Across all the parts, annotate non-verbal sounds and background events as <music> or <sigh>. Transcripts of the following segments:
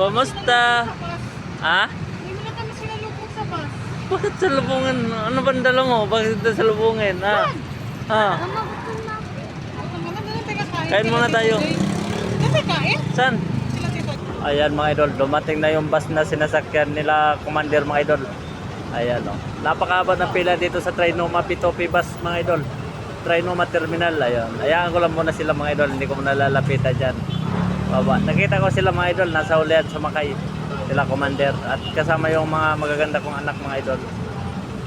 Kumusta? Ha? Hindi mo na kami sila lupong sa bus. Bakit sa lubungan? Ano ba ang dala mo? Bakit ito sa lubungin? Ha? Ha? Kain muna tayo. Kain? Saan? Ayan mga idol, dumating na yung bus na sinasakyan nila commander mga idol. Ayan o. Napakahaba ng pila dito sa Trinoma P2P bus mga idol. Trinoma Terminal, ayun. Ayaan ko lang muna sila mga idol, hindi ko muna lalapitan dyan. Baba. Nakita ko sila mga idol, nasa ulian sumakay sila commander at kasama yung mga magaganda kong anak mga idol.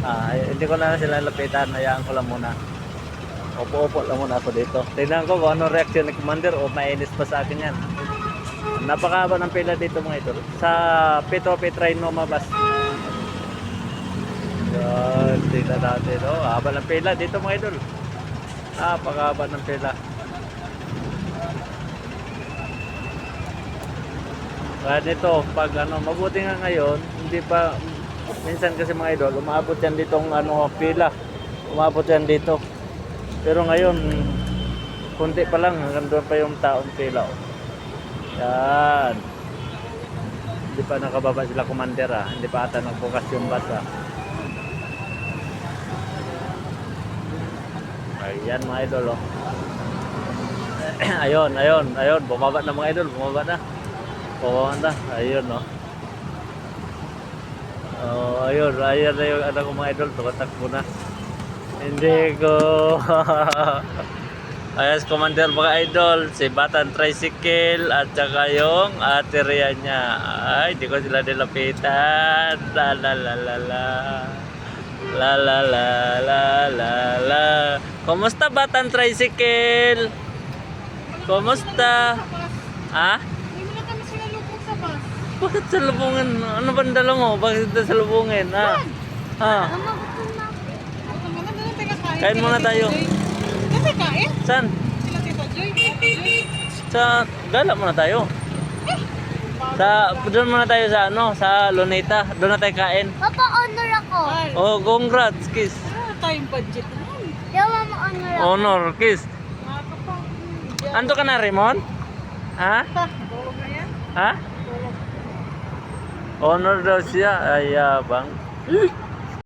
Ah, ay- hindi ko na sila lapitan, hayaan ko lang muna. Opo-opo lang muna ako dito. Tingnan ko kung ano reaction ni commander o mainis pa sa akin yan. Napakahaba ng pila dito mga idol. Sa P2P Trinoma bus. Yan, tingnan natin. Oh, haba ng pila dito mga idol. Napakahaba ng pila. Kaya nito, pag ano, mabuti nga ngayon, hindi pa, minsan kasi mga idol, umabot yan ditong ano, pila. Umabot yan dito. Pero ngayon, kunti pa lang, hanggang doon pa yung taong pila. Oh. Yan. Hindi pa nakababa sila commander ah. Hindi pa ata nagbukas yung bus ah. Ayan mga idol oh. <clears throat> ayun, ayun, ayun. Bumaba na mga idol, bumaba na. Na. Ayun oh. Oh, ayun, ayun na yung ano ko mga idol, tumatakbo na. Hindi ko. <laughs> Ayan si Commander mga idol, si Batan Tricycle at saka yung ateriya niya. Ay, di ko sila nilapitan. La la la la la. La la la la la la. Kumusta Batan Tricycle? Kumusta? Ha? Hindi mo na kami sila lupong sa bus. Bakit sa lubungin? Ano ba ang dala mo? Bakit ito sa lubungin? Ha? Ha? Mo kakain. Kain muna tayo. Tayo kain? Saan? Sila Tito Joy. Sa gala muna tayo. Sa doon muna tayo sa ano, sa Luneta. Doon na tayo kain. Papa, honor ako. Oh, congrats, kiss. wala tayong budget. Yung mama, honor ako. Honor, kiss. Anto ka na, Raymond? Ha? Ha? Honor daw siya. Ay, yabang.